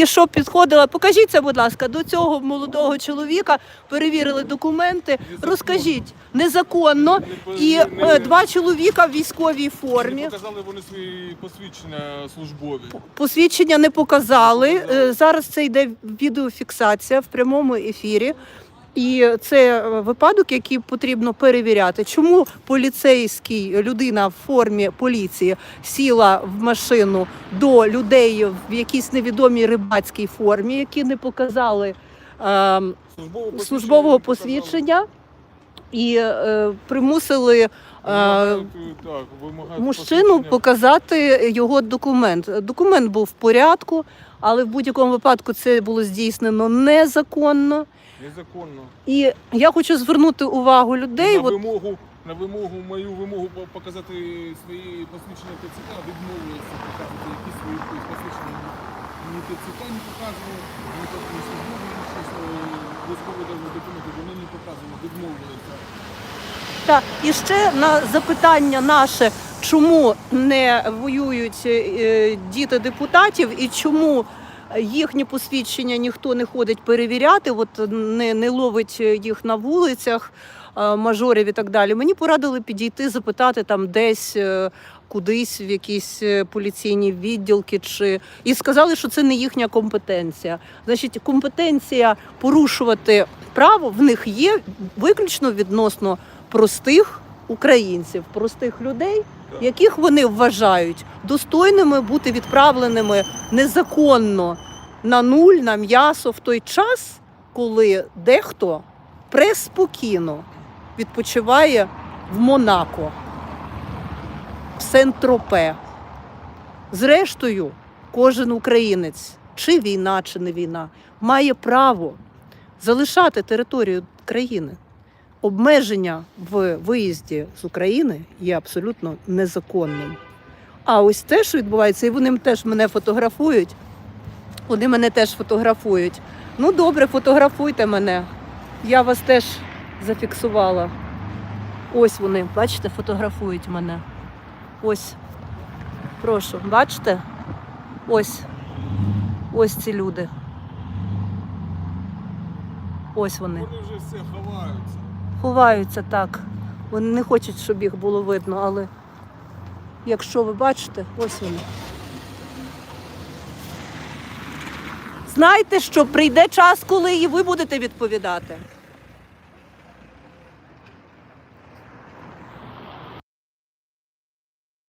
тільки що підходила. Покажіться, будь ласка, до цього молодого чоловіка. Перевірили документи. Розкажіть незаконно. І е, два чоловіка в військовій Не формі. показали вони свої посвідчення службові. Посвідчення не показали. Е, Зараз це йде відеофіксація в прямому ефірі. І це е, випадок, який потрібно перевіряти. Чому поліцейський людина в формі поліції сіла в машину до людей в якійсь невідомій рибацькій формі, які не показали е, Службового посвідчення і е, примусили. е, так, вимагають мужчину показати його документ. Документ був в порядку, але в будь-якому випадку це було здійснено незаконно. Незаконно. І я хочу звернути увагу людей. на От, вимогу, на вимогу, мою вимогу показати свої посвідчення ТЦК, відмовилися показати якісь свої посвідчення. Ні ТЦК не показували, ні так службові, ні щось, е, військові документи, вони не показували, відмовилися. та, і ще на запитання наше, чому не воюють е, діти депутатів і чому їхні посвідчення ніхто не ходить перевіряти, от не, не ловить їх на вулицях, е, мажорів і так далі. Мені порадили підійти, запитати там десь. е, Кудись в якісь е, поліційні відділки, чи і сказали, що це не їхня компетенція. Значить, компетенція порушувати право в них є виключно відносно простих українців, простих людей. Яких вони вважають достойними бути відправленими незаконно на нуль, на м'ясо в той час, коли дехто преспокійно відпочиває в Монако, в Сен-Тропе. Зрештою, кожен українець, чи війна, чи не війна, має право залишати територію країни. Обмеження в виїзді з України є абсолютно незаконним. А ось те, що відбувається, і вони теж мене фотографують. Вони мене теж фотографують. Ну, добре, фотографуйте мене. Я вас теж зафіксувала. Ось вони, бачите, фотографують мене. Ось. Прошу, бачите? Ось. Ось ці люди. Ось вони. Вони вже все ховаються. Ховаються так. Вони не хочуть, щоб їх було видно, але якщо ви бачите, ось вони. Знайте, що прийде час, коли і ви будете відповідати.